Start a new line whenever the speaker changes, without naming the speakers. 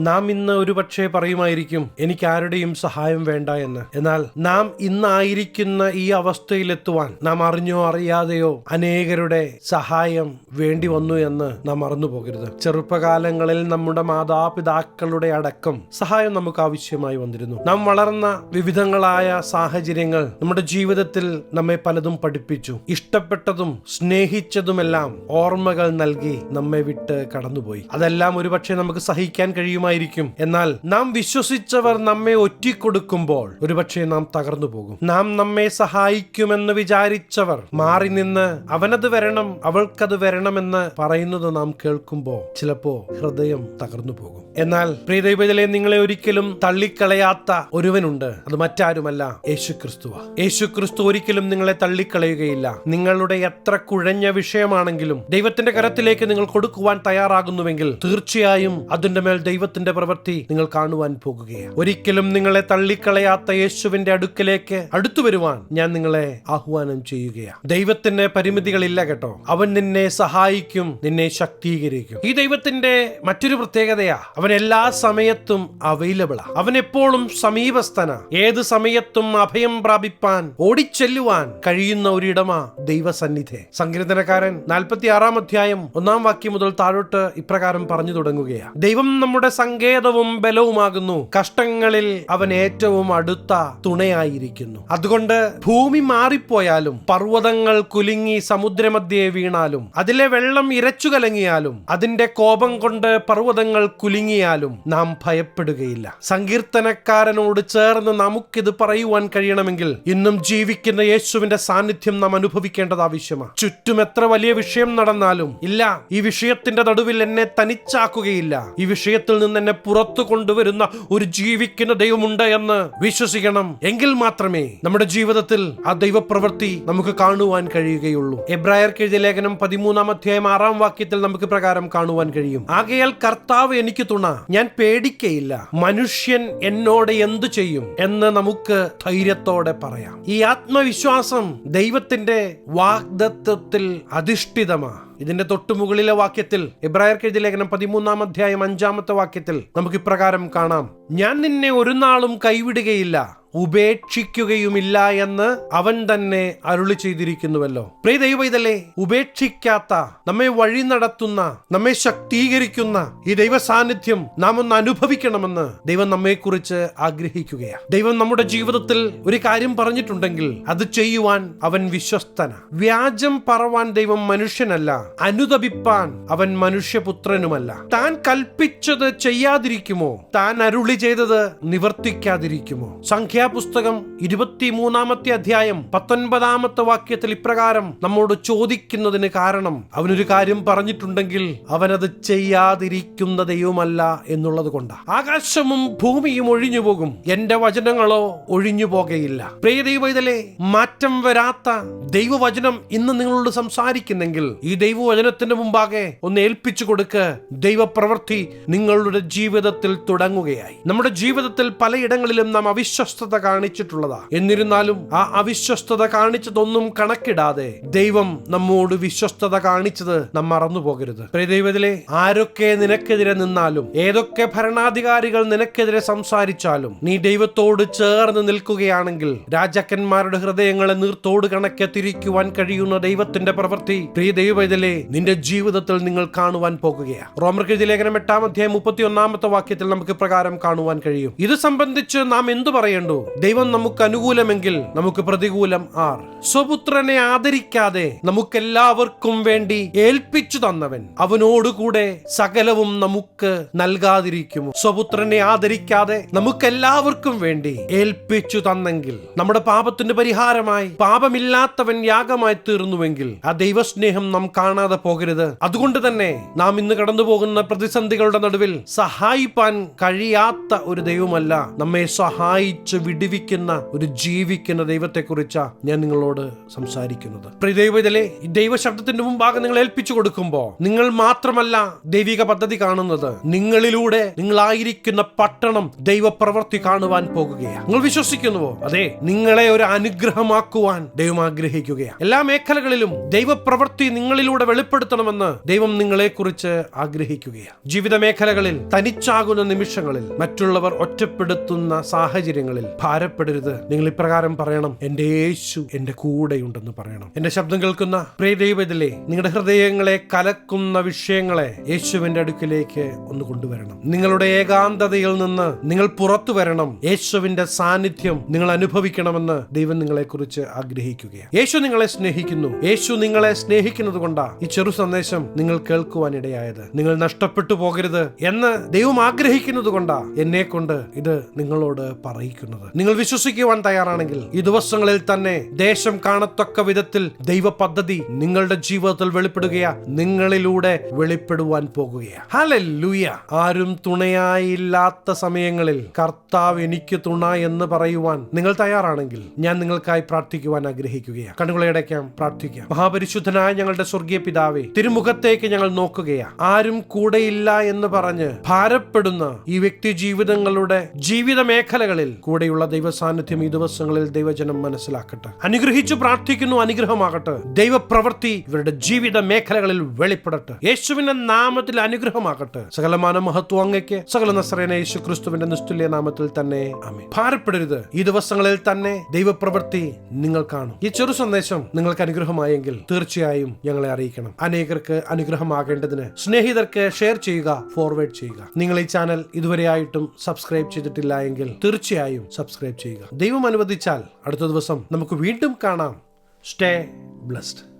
നാം ഇന്ന് ഒരുപക്ഷെ പറയുമായിരിക്കും എനിക്ക് ആരുടെയും സഹായം വേണ്ട എന്ന്. എന്നാൽ നാം ഇന്നായിരിക്കുന്ന ഈ അവസ്ഥയിലെത്തുവാൻ നാം അറിഞ്ഞോ അറിയാതെയോ അനേകരുടെ സഹായം വേണ്ടി വന്നു എന്ന് നാം മറന്നു പോകരുത്. ചെറുപ്പകാലങ്ങളിൽ നമ്മുടെ മാതാപിതാക്കളുടെ അടക്കം സഹായം നമുക്ക് ആവശ്യമായി വന്നിരുന്നു. നാം വളർന്ന വിവിധങ്ങളായ സാഹചര്യങ്ങൾ നമ്മുടെ ജീവിതത്തിൽ നമ്മെ പലതും പഠിപ്പിച്ചു. ഇഷ്ടപ്പെട്ടതും സ്നേഹിച്ചതുമെല്ലാം ഓർമ്മകൾ നൽകി നമ്മെ വിട്ട് കടന്നുപോയി. അതെല്ലാം ഒരുപക്ഷെ നമുക്ക് സഹിക്കാൻ കഴിയുമായിരിക്കും എന്നാൽ നാം വിശ്വസിച്ചവർ നമ്മെ ഒറ്റിക്കൊടുക്കുമ്പോൾ ഒരുപക്ഷെ നാം തകർന്നു പോകും. നാം നമ്മെ സഹായിക്കുമെന്ന് വിചാരിച്ചവർ മാറി നിന്ന് അവനത് വരണം അവൾക്കത് വരണമെന്ന് പറയുന്നത് നാം കേൾക്കുമ്പോൾ ചിലപ്പോ ഹൃദയം തകർന്നു പോകും. എന്നാൽ പ്രിയദൈവത്തിലെ നിങ്ങളെ ഒരിക്കലും തള്ളിക്കളയാത്ത ഒരുവനുണ്ട്. അത് മറ്റാരുമല്ല യേശു ക്രിസ്തുവ യേശു ക്രിസ്തു ഒരിക്കലും നിങ്ങളെ തള്ളിക്കളയുകയില്ല. നിങ്ങളുടെ എത്ര കുഴഞ്ഞ വിഷയമാണെങ്കിലും ദൈവത്തിന്റെ കരത്തിലേക്ക് നിങ്ങൾ കൊടുക്കുവാൻ തയ്യാറാകുന്നുവെങ്കിൽ തീർച്ചയായും അതിന്റെ മേൽ ദൈവത്തിന്റെ പ്രവൃത്തി നിങ്ങൾ കാണുവാൻ പോകുകയാണ്. ഒരിക്കലും നിങ്ങളെ തള്ളിക്കളയാത്ത യേശുവിന്റെ അടുക്കലേക്ക് അടുത്തു വരുവാൻ ഞാൻ നിങ്ങളെ ആഹ്വാനം ചെയ്യുകയാണ്. ദൈവത്തിന് പരിമിതികളില്ല കേട്ടോ. അവൻ നിന്നെ സഹായിക്കും നിന്നെ ശക്തീകരിക്കും. ഈ ദൈവത്തിന്റെ മറ്റൊരു പ്രത്യേകതയാ അവൻ എല്ലാ സമയത്തും അവൈലബിളാ അവൻ എപ്പോഴും സമീപസ്ഥന. ഏത് സമയത്തും അഭയം പ്രാപിപ്പാൻ ഓടിച്ചെല്ലുവാൻ കഴിയുന്ന ഒരിടമാ ദൈവസന്നിധി. സങ്കീർത്തനക്കാരൻ നാൽപ്പത്തി ആറാം അധ്യായം ഒന്നാം വാക്യം മുതൽ താഴോട്ട് ഇപ്രകാരം പറഞ്ഞു തുടങ്ങുകയാണ് ദൈവം നമ്മുടെ സങ്കേതവും ബലവുമാകുന്നു. കഷ്ടങ്ങളിൽ അവൻ ഏറ്റവും അടുത്ത തുണയായിരിക്കുന്നു. അതുകൊണ്ട് ഭൂമി മാറിപ്പോയാലും പർവതങ്ങൾ കുലുങ്ങി സമുദ്രമധ്യേ വീണാലും അതിലെ വെള്ളം ഇരച്ചു കലങ്ങിയാലും അതിന്റെ കോപം കൊണ്ട് പർവതങ്ങൾ കുലുങ്ങിയാലും നാം ഭയപ്പെടുകയില്ല. സങ്കീർത്തനക്കാരനോട് ചേർന്ന് നമുക്കിത് പറയുവാൻ കഴിയണമെങ്കിൽ ഇന്നും ജീവിക്കുന്ന യേശുവിന്റെ സാന്നിധ്യം നാം അനുഭവിക്കേണ്ടത് ആവശ്യമാണ് ചുറ്റും എത്ര വലിയ വിഷയം നടന്നാലും ഇല്ല ഈ വിഷയത്തിന്റെ നടുവിൽ എന്നെ തനിച്ചാക്കുകയില്ല. ഈ വിഷയത്തിൽ നിന്ന് എന്നെ പുറത്തു കൊണ്ടുവരുന്ന ഒരു ജീവിക്കുന്ന ദൈവമുണ്ട് എന്ന് വിശ്വസിക്കണം. എങ്കിൽ മാത്രമേ നമ്മുടെ ജീവിതത്തിൽ ആ ദൈവപ്രവൃത്തി നമുക്ക് കാണുവാൻ കഴിയുകയുള്ളൂ. എബ്രായർ എഴുതിയ ലേഖനം പതിമൂന്നാം അധ്യായം ആറാം വാക്യത്തിൽ നമുക്ക് പ്രകാരം കാണുവാൻ കഴിയും. ആകയാൽ കർത്താവ് എനിക്ക് തുണ ഞാൻ പേടിക്കയില്ല. മനുഷ്യൻ എന്നോട് എന്തു ചെയ്യും എന്ന് നമുക്ക് ധൈര്യത്തോടെ പറയാം. ഈ ആത്മവിശ്വാസം ദൈവത്തിന്റെ വാഗ്ദത്വത്തിൽ അധിഷ്ഠിതമാ. ഇതിന്റെ തൊട്ടുമുകളിലെ വാക്യത്തിൽ ഇബ്രായർക്ക് എഴുതിയ ലേഖനം പതിമൂന്നാം അധ്യായം അഞ്ചാമത്തെ വാക്യത്തിൽ നമുക്ക് ഇപ്രകാരം കാണാം. ഞാൻ നിന്നെ ഒരു നാളും കൈവിടുകയില്ല. ഉപേക്ഷിക്കുകയുമില്ല എന്ന് അവൻ തന്നെ അരുളി ചെയ്തിരിക്കുന്നുവല്ലോ. പ്രിയ ദൈവ ഇതല്ലേ ഉപേക്ഷിക്കാത്ത നമ്മെ വഴി നടത്തുന്ന നമ്മെ ശക്തീകരിക്കുന്ന ഈ ദൈവ സാന്നിധ്യം നാം ഒന്ന് അനുഭവിക്കണമെന്ന് ദൈവം നമ്മെക്കുറിച്ച് ആഗ്രഹിക്കുകയാണ്. ദൈവം നമ്മുടെ ജീവിതത്തിൽ ഒരു കാര്യം പറഞ്ഞിട്ടുണ്ടെങ്കിൽ അത് ചെയ്യുവാൻ അവൻ വിശ്വസ്തന. വ്യാജം പറവാൻ ദൈവം മനുഷ്യനല്ല അനുദപിപ്പാൻ അവൻ മനുഷ്യപുത്രനുമല്ല. താൻ കൽപ്പിച്ചത് ചെയ്യാതിരിക്കുമോ? താൻ അരുളി ചെയ്തത് നിവർത്തിക്കാതിരിക്കുമോ? സംഖ്യാപുസ്തകം ഇരുപത്തിമൂന്നാമത്തെ അധ്യായം പത്തൊൻപതാമത്തെ വാക്യത്തിൽ ഇപ്രകാരം നമ്മോട് ചോദിക്കുന്നതിന് കാരണം അവനൊരു കാര്യം പറഞ്ഞിട്ടുണ്ടെങ്കിൽ അവനത് ചെയ്യാതിരിക്കുന്ന ദൈവമല്ല എന്നുള്ളത് കൊണ്ടാണ് ആകാശവും ഭൂമിയും ഒഴിഞ്ഞു പോകും. എന്റെ വചനങ്ങളോ ഒഴിഞ്ഞു പോകയില്ല പ്രിയ ദൈവത്തിലെ മാറ്റം വരാത്ത ദൈവവചനം ഇന്ന് നിങ്ങളോട് സംസാരിക്കുന്നെങ്കിൽ ഈ ദൈവവചനത്തിന്റെ മുമ്പാകെ ഒന്ന് ഏൽപ്പിച്ചു കൊടുക്ക്. ദൈവപ്രവൃത്തി നിങ്ങളുടെ ജീവിതത്തിൽ തുടങ്ങുകയായി. നമ്മുടെ ജീവിതത്തിൽ പലയിടങ്ങളിലും നാം അവിശ്വസ്തത കാണിച്ചിട്ടുള്ളതാ. എന്നിരുന്നാലും ആ അവിശ്വസ്തത കാണിച്ചതൊന്നും കണക്കിടാതെ ദൈവം നമ്മോട് വിശ്വസ്തത കാണിച്ചത് നാം മറന്നു പോകരുത് ദൈവത്തിലെ ആരൊക്കെ നിനക്കെതിരെ നിന്നാലും ഏതൊക്കെ ഭരണാധികാരികൾ നിനക്കെതിരെ സംസാരിച്ചാലും നീ ദൈവത്തോട് ചേർന്ന് നിൽക്കുകയാണെങ്കിൽ രാജാക്കന്മാരുടെ ഹൃദയങ്ങളെ നീർത്തോട് കണക്കെ തിരിക്കുവാൻ കഴിയുന്ന ദൈവത്തിന്റെ പ്രവൃത്തി പ്രിയ ദൈവത്തിലെ നിന്റെ ജീവിതത്തിൽ നിങ്ങൾ കാണുവാൻ പോകുകയാണ് റോമർക്കെഴുതി ലേഖനം എട്ടാം അധ്യായം മുപ്പത്തി ഒന്നാമത്തെ വാക്യത്തിൽ നമുക്ക് പ്രകാരം കാണുവാൻ കഴിയും. ഇത് സംബന്ധിച്ച് നാം എന്തു പറയണ്ടു? ദൈവം നമുക്ക് അനുകൂലമെങ്കിൽ നമുക്ക് പ്രതികൂലം ആർ. സ്വപുത്രനെ ആദരിക്കാതെ നമുക്കെല്ലാവർക്കും വേണ്ടി ഏൽപ്പിച്ചു തന്നവൻ. അവനോടുകൂടെ സകലവും നമുക്ക് നൽകാതിരിക്കുമോ? സ്വപുത്രനെ ആദരിക്കാതെ നമുക്കെല്ലാവർക്കും വേണ്ടി ഏൽപ്പിച്ചു തന്നെങ്കിൽ നമ്മുടെ പാപത്തിന്റെ പരിഹാരമായി പാപമില്ലാത്തവൻ യാഗമായി തീർന്നുവെങ്കിൽ ആ ദൈവസ്നേഹം നാം കാണാതെ പോകരുത്. അതുകൊണ്ട് തന്നെ നാം ഇന്ന് കടന്നു പോകുന്ന പ്രതിസന്ധികളുടെ നടുവിൽ സഹായിപ്പാൻ കഴിയാത്ത ഒരു ദൈവമല്ല നമ്മെ സഹായിച്ച് വിടുവിക്കുന്ന ഒരു ജീവിക്കുന്ന ദൈവത്തെക്കുറിച്ചാണ് ഞാൻ നിങ്ങളോട് സംസാരിക്കുന്നത്. പ്രിയ ദൈവത്തിലെ ഈ ദൈവശബ്ദത്തിന്റെ മുമ്പാകെ നിങ്ങൾ ഏൽപ്പിച്ചു കൊടുക്കുമ്പോൾ നിങ്ങൾ മാത്രമല്ല ദൈവിക പദ്ധതി കാണുന്നത്. നിങ്ങളിലൂടെ നിങ്ങളായിരിക്കുന്ന പട്ടണം ദൈവപ്രവൃത്തി കാണുവാൻ പോകുകയാണ് നിങ്ങൾ വിശ്വസിക്കുന്നുവോ? അതെ നിങ്ങളെ ഒരു അനുഗ്രഹമാക്കുവാൻ ദൈവം ആഗ്രഹിക്കുകയാണ് എല്ലാ മേഖലകളിലും ദൈവപ്രവൃത്തി നിങ്ങളിലൂടെ വെളിപ്പെടുത്തണമെന്ന് ദൈവം നിങ്ങളെക്കുറിച്ച് ആഗ്രഹിക്കുകയാണ് ജീവിത മേഖലകളിൽ തനിച്ചാകുന്ന നിമിഷങ്ങളിൽ മറ്റുള്ളവർ ഒറ്റപ്പെടുത്തുന്ന സാഹചര്യങ്ങളിൽ ഭാരപ്പെടരുത്. നിങ്ങൾ ഇപ്രകാരം പറയണം എന്റെ യേശു എന്റെ കൂടെയുണ്ടെന്ന് പറയണം. എന്റെ ശബ്ദം കേൾക്കുന്ന പ്രിയ ദൈവത്തിലെ നിങ്ങളുടെ ഹൃദയങ്ങളെ കലക്കുന്ന വിഷയങ്ങളെ യേശുവിന്റെ അടുക്കിലേക്ക് ഒന്ന് കൊണ്ടുവരണം. നിങ്ങളുടെ ഏകാന്തതയിൽ നിന്ന് നിങ്ങൾ പുറത്തു വരണം. യേശുവിന്റെ സാന്നിധ്യം നിങ്ങൾ അനുഭവിക്കണമെന്ന് ദൈവം നിങ്ങളെ കുറിച്ച് ആഗ്രഹിക്കുകയാണ്. യേശു നിങ്ങളെ സ്നേഹിക്കുന്നു. യേശു നിങ്ങളെ സ്നേഹിക്കുന്നത് കൊണ്ടാ ഈ ചെറു സന്ദേശം നിങ്ങൾ കേൾക്കുവാൻ ഇടയായത്. നിങ്ങൾ നഷ്ടപ്പെട്ടു പോകരുത് എന്ന് ദൈവം ആഗ്രഹിക്കുന്നത് കൊണ്ടാ എന്നെ കൊണ്ട് ഇത് നിങ്ങളോട് പറയിക്കുന്നത്. നിങ്ങൾ വിശ്വസിക്കുവാൻ തയ്യാറാണെങ്കിൽ ഈ ദിവസങ്ങളിൽ തന്നെ ദേശം കാണത്തക്ക വിധത്തിൽ ദൈവ പദ്ധതി നിങ്ങളുടെ ജീവിതത്തിൽ വെളിപ്പെടുകയാ നിങ്ങളിലൂടെ വെളിപ്പെടുവാൻ പോകുകയാ. ഹല്ലേലൂയ. ആരും തുണയായില്ലാത്ത സമയങ്ങളിൽ കർത്താവ് എനിക്ക് തുണ എന്ന് പറയുവാൻ നിങ്ങൾ തയ്യാറാണെങ്കിൽ ഞാൻ നിങ്ങൾക്കായി പ്രാർത്ഥിക്കുവാൻ ആഗ്രഹിക്കുകയാണ് കണ്ണുകളെ അടയ്ക്കാം പ്രാർത്ഥിക്കാം. മഹാപരിശുദ്ധനായ ഞങ്ങളുടെ സ്വർഗീയ പിതാവെ തിരുമുഖത്തേക്ക് ഞങ്ങൾ നോക്കുകയാ. ആരും കൂടെയില്ല എന്ന് പറഞ്ഞ് ഭാരപ്പെടുന്ന ഈ വ്യക്തി ജീവിതങ്ങളുടെ ജീവിത മേഖലകളിൽ കൂടെയുള്ള ദൈവ സാന്നിധ്യം ഈ ദിവസങ്ങളിൽ ദൈവജനം മനസ്സിലാക്കട്ടെ. അനുഗ്രഹിച്ചു പ്രാർത്ഥിക്കുന്നു അനുഗ്രഹമാകട്ടെ. ദൈവപ്രവൃത്തി ഇവരുടെ ജീവിത മേഖലകളിൽ വെളിപ്പെടട്ടെ. യേശുവിന്റെ നാമത്തിൽ അനുഗ്രഹമാകട്ടെ. സകലമാന മഹത്വം അങ്ങയ്ക്ക് സകല നസ്രേന യേശു ക്രിസ്തുവിന്റെ നിസ്തുല്യ നാമത്തിൽ തന്നെ ഭാരപ്പെടരുത്. ഈ ദിവസങ്ങളിൽ തന്നെ ദൈവപ്രവൃത്തി നിങ്ങൾ കാണും. ഈ ചെറു സന്ദേശം നിങ്ങൾക്ക് അനുഗ്രഹമായെങ്കിൽ തീർച്ചയായും ഞങ്ങളെ അറിയിക്കണം. അനേകർക്ക് അനുഗ്രഹമാകേണ്ടതിന് സ്നേഹിതർക്ക് ഷെയർ ചെയ്യുക ഫോർവേഡ് ചെയ്യുക. നിങ്ങൾ ഈ ചാനൽ ഇതുവരെയായിട്ടും സബ്സ്ക്രൈബ് ചെയ്തിട്ടില്ല എങ്കിൽ തീർച്ചയായും സബ്സ്ക്രൈബ് ചെയ്യുക. ദൈവം അനുവദിച്ചാൽ അടുത്ത ദിവസം നമുക്ക് വീണ്ടും കാണാം. Stay blessed